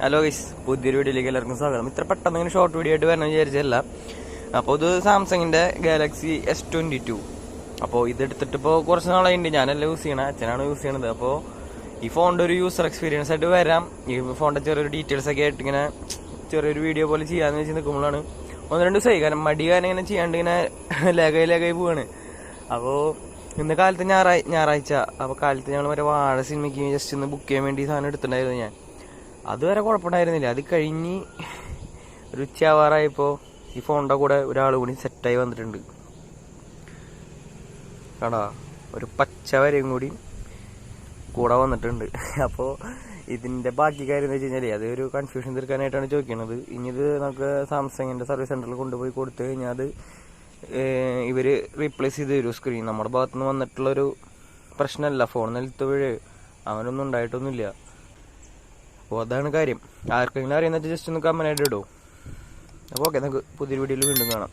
Hello guys പുതിയൊരു വീഡിയോയിലേക്ക് എല്ലാവർക്കും സ്വാഗതം. ഇത്ര പെട്ടെന്ന് ഇങ്ങനെ ഷോർട്ട് വീഡിയോ ആയിട്ട് വരണം വിചാരിച്ചല്ല അപ്പോൾ ഇത് സാംസങ്ങിന്റെ ഗാലക്സി എസ് ട്വന്റി ടു അപ്പോൾ ഇത് എടുത്തിട്ട് ഇപ്പോൾ കുറച്ച് നാളായിട്ടുണ്ട് ഞാനല്ല യൂസ് ചെയ്യണേ അച്ഛനാണ് യൂസ് ചെയ്യണത്. അപ്പോൾ ഈ ഫോണിന്റെ ഒരു യൂസർ എക്സ്പീരിയൻസ് ആയിട്ട് വരാം. ഈ ഫോണിന്റെ ചെറിയൊരു ഡീറ്റെയിൽസ് ഒക്കെ ആയിട്ട് ഇങ്ങനെ ചെറിയൊരു വീഡിയോ പോലെ ചെയ്യാമെന്ന് വെച്ച് നിൽക്കുമ്പോഴാണ് ഒന്ന് രണ്ട് ദിവസമായി. കാരണം മടി കാരണം ഇങ്ങനെ ചെയ്യാണ്ട് ഇങ്ങനെ ലേഖായി ലേഖായി പോവാണ്. അപ്പോൾ ഇന്ന് കാലത്ത് ഞായറാഴ്ച ഞായറാഴ്ച. അപ്പോൾ കാലത്ത് ഞങ്ങൾ മറ്റേ വാഴ സിനിമയ്ക്ക് ജസ്റ്റ് ഒന്ന് ബുക്ക് ചെയ്യാൻ വേണ്ടി സാധനം എടുത്തിട്ടുണ്ടായിരുന്നു ഞാൻ. അതുവരെ കുഴപ്പമുണ്ടായിരുന്നില്ല. അത് കഴിഞ്ഞ് ഒരു ഉച്ചയാവാറായപ്പോൾ ഈ ഫോണിന്റെ കൂടെ ഒരാൾ കൂടി സെറ്റായി വന്നിട്ടുണ്ട്. കടാ ഒരു പച്ച വരെയും കൂടി കൂടെ വന്നിട്ടുണ്ട്. അപ്പോൾ ഇതിന്റെ ബാക്കി കാര്യം എന്ന് വെച്ച് കഴിഞ്ഞാൽ അത് ഒരു കൺഫ്യൂഷൻ തീർക്കാനായിട്ടാണ് ചോദിക്കുന്നത് ഇനി ഇത് നമുക്ക് സാംസങ്ങിന്റെ സർവീസ് സെന്ററിൽ കൊണ്ടുപോയി കൊടുത്തു കഴിഞ്ഞാൽ അത് ഇവർ റീപ്ലേസ് ചെയ്ത് തരും സ്ക്രീൻ നമ്മുടെ ഭാഗത്തുനിന്ന് വന്നിട്ടുള്ളൊരു പ്രശ്നമല്ല ഫോൺ നിലത്ത് അങ്ങനൊന്നും ഉണ്ടായിട്ടൊന്നുമില്ല. അപ്പോൾ അതാണ് കാര്യം. ആർക്കെങ്കിലും അറിയുന്ന ജസ്റ്റ് ഒന്ന് കമ്മനായിട്ട് ഇടുമോ അപ്പോൾ ഓക്കെ നമുക്ക് പുതിയൊരു വീഡിയോയിൽ വീണ്ടും കാണാം.